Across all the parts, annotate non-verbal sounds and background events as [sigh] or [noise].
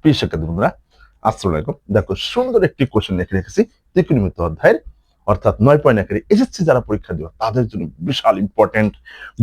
প্রিয় শিক্ষার্থী বন্ধুরা আলাইকুম। দেখো, সুন্দর একটি কোশ্চেন লিখে রেখেছি ত্রিকোণমিত অধ্যায়ের, অর্থাৎ নয় পয়েন্ট একের এসএসসি যারা পরীক্ষা তাদের জন্য বিশাল ইম্পর্টেন্ট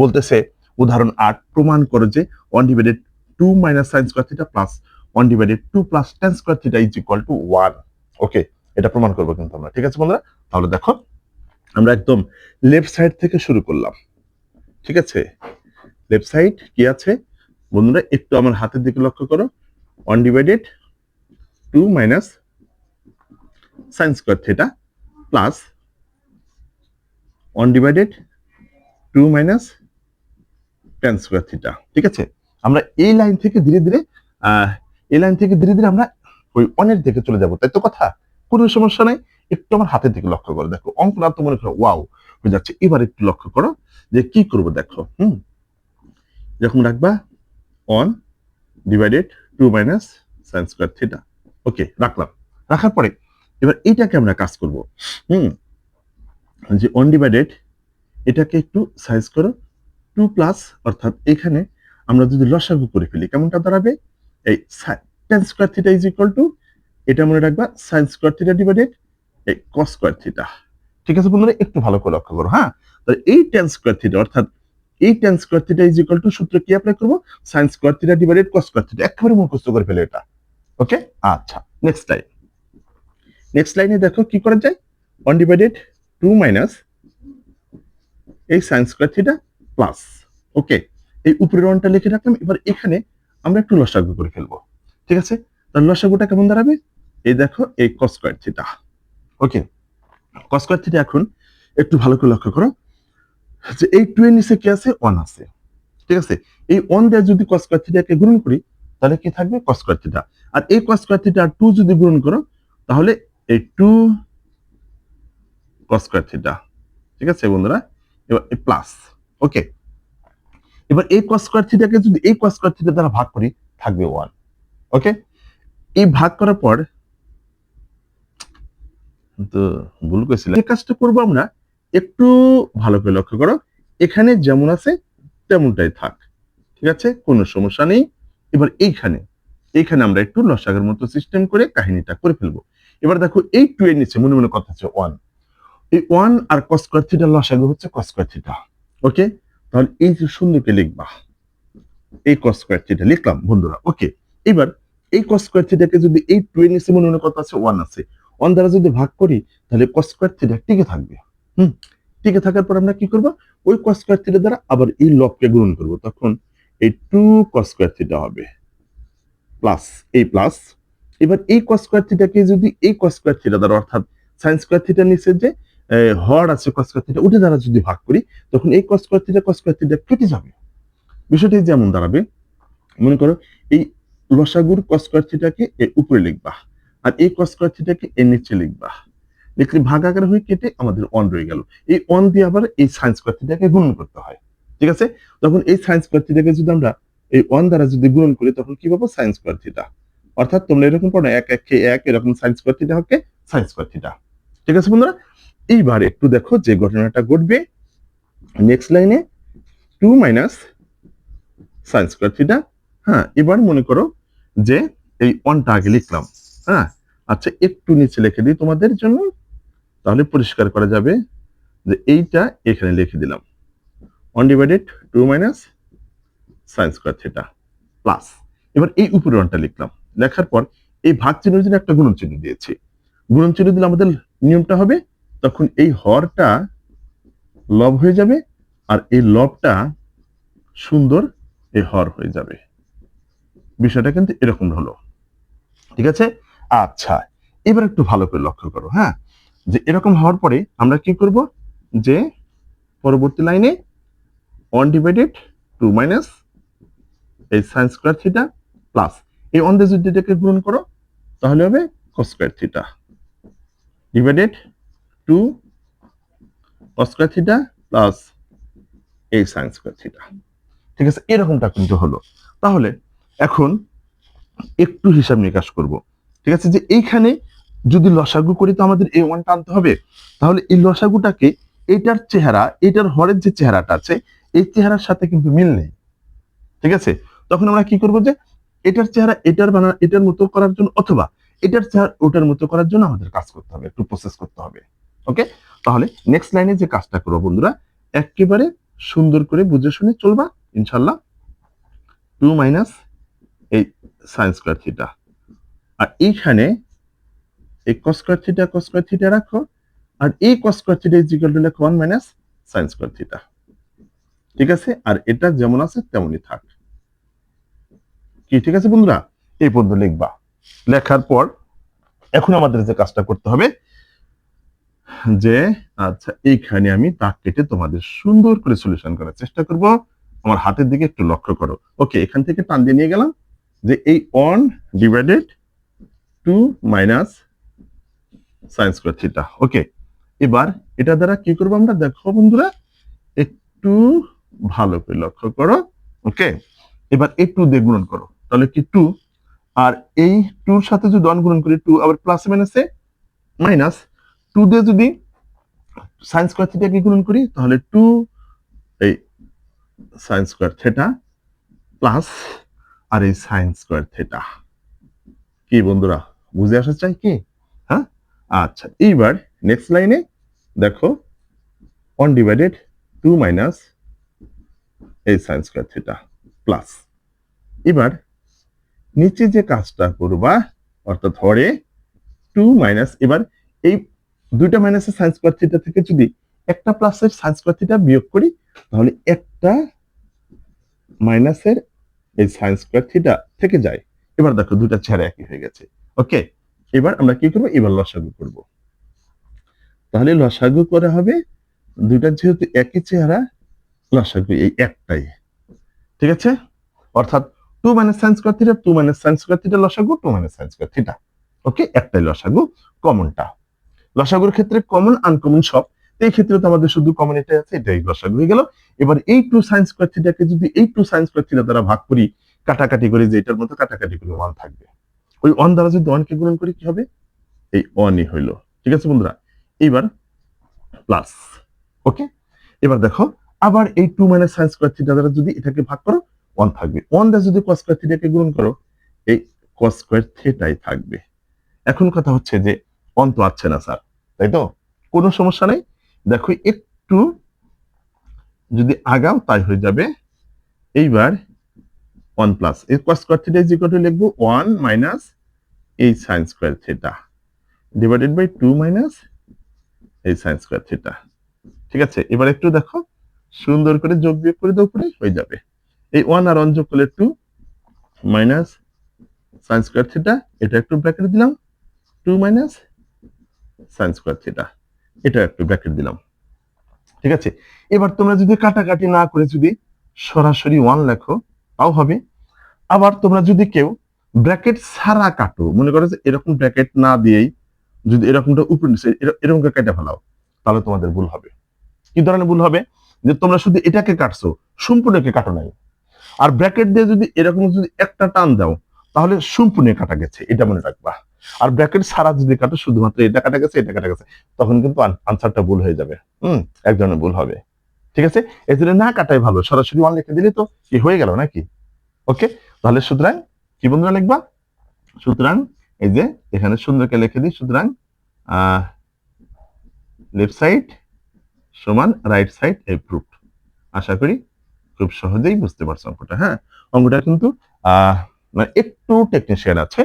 বলতেছে, উদাহরণ আট, প্রমাণ করো যে one divided two minus sine square theta plus one divided two plus tan square theta is equal to one okay এটা প্রমাণ করব কিন্তু আমরা, ঠিক আছে বন্ধুরা? তাহলে দেখো, আমরা একদম লেফট সাইড থেকে শুরু করলাম। ঠিক আছে? লেফট সাইড কি আছে? বন্ধুরা, একটু আমার হাতের দিকে লক্ষ্য করো। One divided two minus sine square theta plus one divided two minus tan square theta ঠিক আছে? আমরা এই লাইন থেকে ধীরে ধীরে এই লাইন থেকে ধীরে ধীরে আমরা ওই অনের দিকে চলে যাব। তাই তো কথা? কোনো সমস্যা নাই। একটু আমার হাতের দিকে লক্ষ্য করো। দেখো, অঙ্কটা তো মনে করো ওয়াও হয়ে যাচ্ছে। এবার একটু লক্ষ্য করো যে কি করব দেখো, হুম? যখন রাখবা one divided two minus sine square theta. Okay, রাখলাম। রাখার পরে এবার এইটাকে আমরা কাজ করব। হুম, যে অন ডিভাইডেড এটাকে একটু সাইজ করো টু প্লাস অর্থাৎ এখানে আমরা যদি লসাগু করে ফেলি, কেমনটা দাঁড়াবে? এই tan square theta is equal to এটা মনে রাখবা সাইন স্কোয়ার থিটা ডিভাইডেড এই কস স্কোয়ার থিটা ঠিক আছে বন্ধুরা? একটু ভালো করে লক্ষ্য করো হ্যাঁ? তাহলে এই টেন স্কোয়ার থিটা অর্থাৎ এই tan square theta is equal to সূত্র কি অ্যাপ্লাই করব? Sine square theta divided cos square theta একেবারে মুখস্থ করে ফেলে এটা। ওকে আচ্ছা নেক্সট লাইন নেক্সট লাইনে দেখো কি করা যায়? ওয়ান ডিভাইডেড টু মাইনাস এই sine square theta plus okay এই উপরের ওয়ানটা লিখে রাখলাম। এবার এখানে আমরা একটু লসাগু করে ফেলব। ঠিক আছে? তাহলে লসাগুটা কেমন দাঁড়াবে? এই দেখো, এই cos square theta okay cos square theta এখন একটু ভালো করে লক্ষ্য করো। যে এই টু এর নিচে কি আছে? ওয়ান আছে। ঠিক আছে? এই ওয়ান দিয়ে যদি কস থিটাকে গুণন করি, তাহলে কি থাকবে? কস থিটা আর এই কস থিটা টু যদি গুণন করো, তাহলে এই টু কস থিটা ঠিক আছে বন্ধুরা? এবার প্লাস ওকে এবার এই কস থিটাকে যদি এই কস থিটা দ্বারা ভাগ করি, থাকবে ওয়ান ওকে এই ভাগ করার পর তো ভুল করেছিলাম। এই কাজটা করব আমরা একটু ভালো করে লক্ষ্য করো। এখানে যেমন আছে, তেমনটাই থাক। ঠিক আছে? কোনো সমস্যা নেই। এবার এইখানে এইখানে আমরা একটু লসাগের মতো সিস্টেম করে কাহিনীটা করে ফেলব। এবার দেখো, এই টু এর নিচে মনে মনে কথা হচ্ছে ওয়ান এই ওয়ান আর কস থিটা লসাগু হচ্ছে কস থিটা ওকে তাহলে এই যে সুন্দরকে লিখবা। এই কস থিটা লিখলাম, বন্ধুরা। ওকে এবার এই কস থিটাকে যদি এই টু এর নিচে মনে মনে কথা আছে ওয়ান আছে। ওয়ান দ্বারা যদি ভাগ করি, তাহলে কস থিটা টিকে থাকবে। হুম, টিকে থাকার পর আমরা কি করব? ওই কস স্কোয়ার থিটা দ্বারা আবার এই লবকে গুণন করব। তখন এই টু কস স্কোয়ার থিটা হবে। প্লাস এই প্লাস এবার এই কস স্কোয়ার থিটাকে যদি এই কস স্কোয়ার থিটা দ্বারা অর্থাৎ সাইন স্কোয়ার থিটার নিচে যে হর আছে কস স্কোয়ার থিটা ওটা দ্বারা যদি ভাগ করি, তখন এই cos square theta cos square theta কেটে যাবে। বিষয়টি যেমন দাঁড়াবে, মনে করো এই লসাগুর কস স্কোয়ার থিটাকে উপরে লিখবা, আর এই কস স্কোয়ার থিটাকে এর নিচে লিখবা। লিখলে ভাগ আকার হয়ে কেটে আমাদের অন রয়ে গেল। এই অন দিয়ে আবার এই সায়েন্স স্কোয়ার থিটাকে গুণন করতে হয়। ঠিক আছে? তখন এই সাইন স্কোয়ার যদি আমরা এই ওয়ান দ্বারা যদি গুণন করি, তখন কি পাবো? সাইন স্কোয়ার অর্থাৎ তোমরা এরকম পড়ো, এক এক এক, এরকম সাইন স্কোয়ার থিটা হচ্ছে সাইন স্কোয়ার ঠিক আছে বন্ধুরা? এইবার একটু দেখো যে ঘটনাটা ঘটবে। নেক্সট লাইনে টু মাইনাস সায়েন্স স্কোয়ার হ্যাঁ এবার মনে করো যে এই ওয়ানটা আগে লিখলাম। হ্যাঁ আচ্ছা একটু নিচে লিখে দিই তোমাদের জন্য। তাহলে পরিষ্কার করা যাবে যে এইটা এখানে লিখে দিলাম। One divided two minus sine square theta plus এবার এই উপরে ওয়ানটা লিখলাম। লেখার পর এই ভাগ চিহ্নের জন্য একটা গুণন চিহ্ন দিয়েছি। গুণন চিহ্ন দিলে আমাদের নিয়মটা হবে, তখন এই হরটা লব হয়ে যাবে আর এই লবটা সুন্দর এই হর হয়ে যাবে। বিষয়টা কিন্তু এরকম হলো। ঠিক আছে? আচ্ছা এবার একটু ভালো করে লক্ষ্য করো হ্যাঁ? যে এরকম হওয়ার পরে আমরা কি করব? যে পরবর্তী লাইনে ওয়ান ডিভাইডেড টু মাইনাস এই সাইন স্কোয়ার থিটা প্লাস এই ওয়ান দিয়ে যদি এটাকে গুণন করো, তাহলে হবে cos square theta divided two cos square theta plus এই সাইন স্কোয়ার থিটা ঠিক আছে, এরকমটা কিন্তু হলো। তাহলে এখন একটু হিসাব নিকাশ করব। ঠিক আছে, যে এইখানে যদি লসাগু করি তো আমাদের এ ওয়ানটা আনতে হবে। তাহলে এই লসাগুটাকে এটার চেহারা, এটার হরের যে চেহারাটা আছে, এই চেহারার সাথে কিন্তু মিল নেই। ঠিক আছে? তখন আমরা কি করব যে, এটার চেহারা এটার বানা, এটার মতো করার জন্য অথবা এটার চেহারা ওটার মতো করার জন্য আমাদের কাজ করতে হবে, একটু প্রসেস করতে হবে। ওকে তাহলে নেক্সট লাইনে যে কাজটা করব বন্ধুরা, একেবারে সুন্দর করে বুঝে শুনে চলবা ইনশাল্লাহ টু মাইনাস এই সাইন স্কোয়ার থিটা আর এইখানে এই cos square theta cos square theta রাখো, আর এই cos square theta is equal to লেখো one minus sine square theta ঠিক আছে? আর এটা যেমন আছে, তেমনই থাক। কি, ঠিক আছে বন্ধুরা? এই পর্যন্ত লিখবা। লেখার পর এখন আমাদের যে কাজটা করতে হবে, যে আচ্ছা এইখানে আমি দাগ কেটে তোমাদের সুন্দর করে সলিউশন করার চেষ্টা করব। আমার হাতের দিকে একটু লক্ষ্য করো। ওকে এখান থেকে টান দিয়ে নিয়ে গেলাম যে এই one divided two minus sine square theta okay এবার এটা দ্বারা কি করব আমরা? দেখো বন্ধুরা, একটু ভালো করে লক্ষ্য করো। ওকে এবার এই টু দিয়ে গুণন করো। তাহলে কি টু আর এই টুর সাথে যদি ওয়ান গুণন করি টু আবার প্লাস মাইনাসে মাইনাস টু দিয়ে যদি সাইন স্কোয়ার থিটাকে গুণন করি, তাহলে টু এই সাইন স্কোয়ার থেটা প্লাস আর এই সাইন স্কোয়ার থেটা কি বন্ধুরা, বুঝে আসা চাই কি? আচ্ছা এইবার নেক্সট লাইনে দেখো ওয়ান ডিভাইডেড টু মাইনাস এই সাইন স্কোয়ার থিটা প্লাস এবার নিচে যে কাজটা করবা, অর্থাৎ হরে টু মাইনাস এবার এই দুইটা মাইনাসের সাইন স্কোয়ার থিটা থেকে যদি একটা প্লাসের সাইন স্কোয়ার থিটা বিয়োগ করি, তাহলে একটা মাইনাসের এই সাইন স্কোয়ার থিটা থেকে যায়। এবার দেখো দুটা চেহারা একই হয়ে গেছে। ওকে এবার আমরা কি করব? এবার লসাগু করব। তাহলে লসাগু করা হবে। দুইটা যেহেতু একই চেহারা, লসাগু এই একটাই। ঠিক আছে? অর্থাৎ two minus sine square theta two minus sine square theta লসাগু two minus sine square theta okay একটাই লসাগু কমনটা লসাগুর ক্ষেত্রে কমন আনকমন সব। এই ক্ষেত্রে তো আমাদের শুধু কমন এটাই আছে, এটাই লসাগু হয়ে গেল। এবার এই টু সাইন স্কোয়ার থিটাকে যদি এই টু সাইন স্কোয়ার থিটা দ্বারা ভাগ করি, কাটাকাটি করি যে এটার মতো কাটাকাটি করে ওয়ান থাকবে। ওই ওয়ান দ্বারা যদি ওয়ানকে গুণন করি কি হবে? এই ওয়ানই হইল। ঠিক আছে বন্ধুরা? এইবার প্লাস ওকে এবার দেখো, আবার এই two minus sine square theta দ্বারা যদি এটাকে ভাগ করো ওয়ান থাকবে। ওয়ান দ্বারা যদি কস স্কোয়ার থিটাকে গুণন করো, এই কস স্কোয়ার থিটাই থাকবে। এখন কথা হচ্ছে যে ওয়ান তো আছে না স্যার তাই তো? কোনো সমস্যা নেই। দেখো, একটু যদি আগাও, তাই হয়ে যাবে। এইবার ওয়ান প্লাস এই cos square theta is equal to লিখব ওয়ান মাইনাস এই sine square theta divided by two minus এই সাইন স্কোয়ার থিটা ঠিক আছে? এবার একটু দেখো। সুন্দর করে যোগ বিয়োগ করে দাও উপরে হয়ে যাবে। এই ওয়ান আর ওয়ান যোগ করলে two minus sine square theta এটা একটু ব্র্যাকেট দিলাম। Two minus sine square theta এটা একটু ব্র্যাকেট দিলাম। ঠিক আছে? এবার তোমরা যদি কাটাকাটি না করে যদি সরাসরি ওয়ান লেখো তাও হবে। আবার তোমরা যদি কেউ ব্র্যাকেট ছাড়া কাটো, মনে করো যে এরকম ব্র্যাকেট না দিয়েই যদি এরকমটা উপরে নিচে এরকম কেটে ফেলাও, তাহলে তোমাদের ভুল হবে। কি ধরনের ভুল হবে? যে তোমরা শুধু এটাকে কাটছো, সম্পূর্ণকে কাটো নাই। আর ব্র্যাকেট দিয়ে যদি এরকম যদি একটা টান দাও, তাহলে সম্পূর্ণ কাটা গেছে, এটা মনে রাখবা। আর ব্র্যাকেট ছাড়া যদি কাটো, শুধুমাত্র এটা কাটা গেছে, এটা কাটা গেছে, তখন কিন্তু আনসারটা ভুল হয়ে যাবে। হুম, এক ধরনের ভুল হবে। ঠিক আছে? এই জন্য না কাটাই ভালো। সরাসরি ওয়ান লিখে দিলে তো কি হয়ে গেল নাকি? ওকে তাহলে সুতরাং কি বন্ধুরা লিখবা? সুতরাং এই যে এখানে সুন্দরকে লিখে দিই। সুতরাং লেফট সাইড সমান রাইট সাইড প্রুফ আশা করি খুব সহজেই বুঝতে পারছ অঙ্কটা হ্যাঁ? অঙ্কটা কিন্তু মানে একটু টেকনিশিয়ান আছে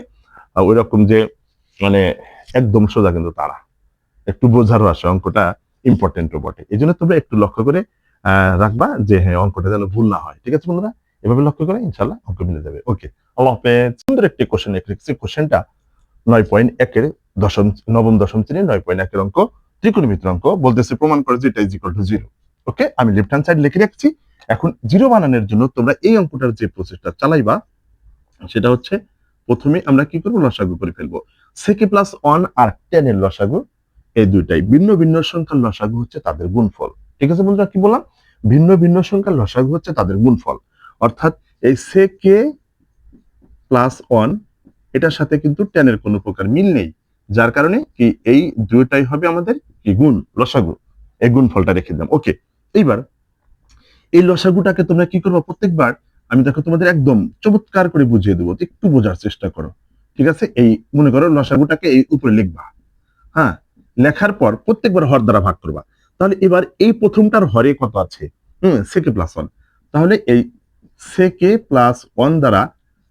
ওই রকম যে মানে একদম সোজা কিন্তু তারা। একটু বোঝারও আসে অঙ্কটা ইম্পর্টেন্টও বটে। এই জন্য তোমরা একটু লক্ষ্য করে রাখবা যে হ্যাঁ অঙ্কটা যেন ভুল না হয়। ঠিক আছে বন্ধুরা? এভাবে লক্ষ্য করে ইনশাল্লাহ অঙ্ক মিলে যাবে। ওকে, আল্লাহ সুন্দর একটি কোশ্চেন লিখেছি কোশ্চেনটা নয় পয়েন্ট একের দশম, নবম, দশম শ্রেণি নয় পয়েন্ট একের অঙ্ক, ত্রিকোণমিতির অঙ্ক বলতেছে, প্রমাণ করে যে এটা is equal to zero okay, আমি লেফট হ্যান্ড সাইড লিখে রাখছি। এখন জিরো বানানোর জন্য তোমরা এই অঙ্কটার যে প্রসেসটা চালাইবা, সেটা হচ্ছে প্রথমে আমরা কি করব? লসাগু করে ফেলব। সেকে প্লাস ওয়ান আর টেন এর লসাগু, এই দুইটাই। ভিন্ন ভিন্ন সংখ্যার লসাগু হচ্ছে তাদের গুণফল। ঠিক আছে বন্ধুরা, কি বললাম? ভিন্ন ভিন্ন সংখ্যার লসাগু হচ্ছে তাদের গুণফল। অর্থাৎ এই সেকে প্লাস ওয়ান এটার সাথে কিন্তু টেনের কোনো প্রকার মিল নেই। যার কারণে কি এই দুইটাই হবে আমাদের কি গুণ? লসাগু। এই গুণফলটা রেখে দিলাম। ওকে এইবার এই লসাগুটাকে তোমরা কি করব? প্রত্যেকবার আমি দেখো তোমাদের একদম চমৎকার করে বুঝিয়ে দেবো। একটু বোঝার চেষ্টা করো। ঠিক আছে? এই মনে করো লসাগুটাকে এই উপরে লিখবা। হ্যাঁ লেখার পর প্রত্যেকবার হর দ্বারা ভাগ করবা। তাহলে এবার এই প্রথমটার হরে কত আছে? হম সেকে প্লাস ওয়ান তাহলে এই সেকে প্লাস ওয়ান দ্বারা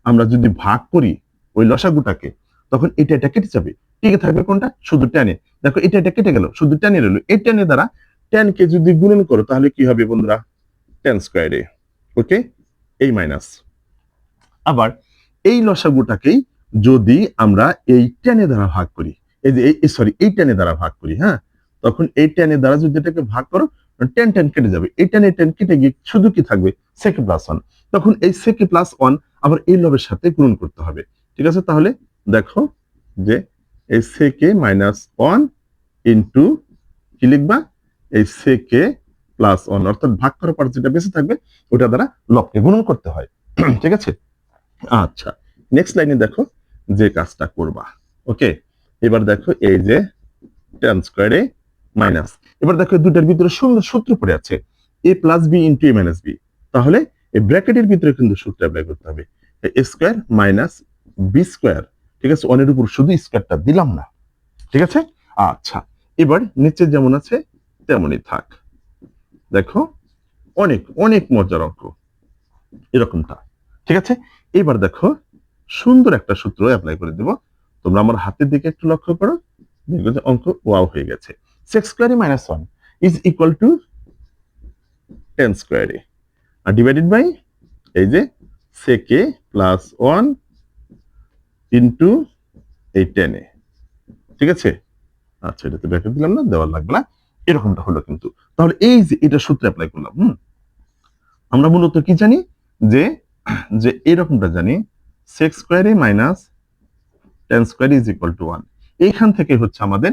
আমরা যদি ভাগ করি ওই লসাগুটাকে, তখন এটা এটা কেটে যাবে। টিকে থাকবে কোনটা? শুধু টেনে দেখো, এটা এটা কেটে গেল, শুধু ট্যানে রইল। এই টেনে দ্বারা টেন কে যদি গুণন করো, তাহলে কি হবে বন্ধুরা? টেন স্কোয়ারে ওকে এই মাইনাস আবার এই লসাগুটাকেই যদি আমরা এই টেনে দ্বারা ভাগ করি, এই যে সরি এই টেনে দ্বারা ভাগ করি হ্যাঁ? তখন এই টেনে দ্বারা যদি এটাকে ভাগ করো, টেন টেন কেটে যাবে। এই টেনে টেন কেটে গিয়ে শুধু কি থাকবে? সেকে প্লাস ওয়ান তখন এই সেকে প্লাস ওয়ান আবার এই লবের সাথে গুণন করতে হবে। ঠিক আছে? তাহলে দেখো যে এই সেকে মাইনাস ওয়ান ইন্টু কি লিখবা? এই সেকে প্লাস ওয়ান অর্থাৎ ভাগ করার পর যেটা বেঁচে থাকবে, ওটা দ্বারা লবকে গুণন করতে হয়। [clears throat] ঠিক আছে? আচ্ছা নেক্সট লাইনে দেখো যে কাজটা করবা। ওকে এবার দেখো এই যে টেন স্কোয়ারে মাইনাস এবার দেখো দুটার ভিতরে সুন্দর সূত্র পড়ে আছে। A plus B into A minus B তাহলে এই ব্র্যাকেটের ভিতরে কিন্তু সূত্র অ্যাপ্লাই করতে হবে। A square minus B square ঠিক আছে? ওয়ানের উপর শুধু স্কোয়ারটা দিলাম না। ঠিক আছে? আচ্ছা। এবার নিচে যেমন আছে, তেমনই থাক। দেখো, অনেক অনেক মজার অঙ্ক। এরকমটা। ঠিক আছে? এবার দেখো, সুন্দর একটা সূত্র অ্যাপ্লাই করে দেব। তোমরা আমার হাতের দিকে একটু লক্ষ্য করো। দেখবে যে অঙ্ক ওয়াও হয়ে গেছে। সিক্স স্কোয়ারে minus one is equal to tan স্কোয়ারে আর ডিভাইডেড বাই এই যে সেকে প্লাস ওয়ান ইন্টু এই টেনে ঠিক আছে? আচ্ছা এটাতে ব্যাখ্যা দিলাম না দেওয়ার লাগবে না। এরকমটা হলো কিন্তু। তাহলে এই যে এটা সূত্র অ্যাপ্লাই করলাম, হুম? আমরা মূলত কি জানি? যে যে এরকমটা জানি সেক্স স্কোয়ারে minus tan square is to one এইখান থেকে হচ্ছে আমাদের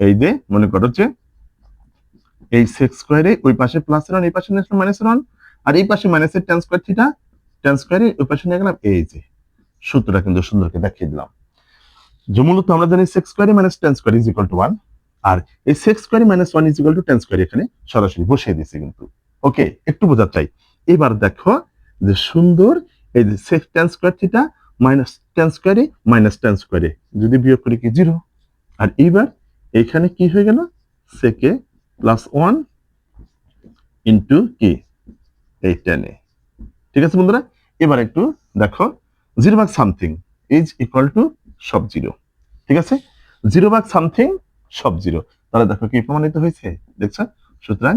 এই যে মনে করো যে এই সেক্স স্কোয়ারে ওই পাশে প্লাস ওয়ান এই পাশে নিয়ে মাইনাস ওয়ান আর এই পাশে মাইনাসের টেন স্কোয়ার থিটা টেন স্কোয়ারে ওই পাশে নিয়ে গেলাম এই যে। সূত্রটা কিন্তু সুন্দরকে দেখিয়ে দিলাম। যে মূলত আমরা জানি সেক্স স্কোয়ারে minus tan square is equal to one আর এই সেক্স স্কোয়ারে minus one is equal to tan square এখানে সরাসরি বসিয়ে দিয়েছে কিন্তু। ওকে, একটু বোঝার চাই। এবার দেখো যে সুন্দর এই যে sec tan square theta minus tan স্কোয়ারে মাইনাস টেন স্কোয়ারে যদি বিয়োগ করি কি জিরো আর এইবার এখানে কি হয়ে গেল? সেকে প্লাস ওয়ান ইন্টু কি এই টেনে ঠিক আছে বন্ধুরা? এবার একটু দেখো জিরো ভাগ সামথিং ইজ ইকুয়াল টু সব জিরো ঠিক আছে? জিরো ভাগ সামথিং সব জিরো তাহলে দেখো কি প্রমাণিত হয়েছে? দেখছ? সুতরাং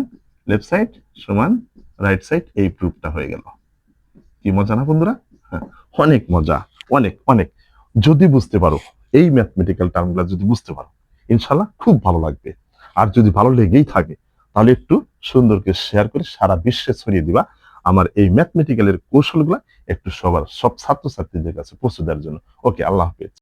লেফট সাইড সমান রাইট সাইড এই প্রুফটা হয়ে গেল। কি মজা না বন্ধুরা? হ্যাঁ অনেক মজা, অনেক অনেক। যদি বুঝতে পারো, এই ম্যাথমেটিক্যাল টার্মগুলো যদি বুঝতে পারো ইনশাল্লাহ খুব ভালো লাগবে। আর যদি ভালো লেগেই থাকে, তাহলে একটু সুন্দরকে শেয়ার করে সারা বিশ্বে ছড়িয়ে দিবা। আমার এই ম্যাথমেটিক্যালের কৌশলগুলো একটু সবার সব ছাত্রছাত্রীদের কাছে পৌঁছে দেওয়ার জন্য। ওকে আল্লাহ হাফেজ।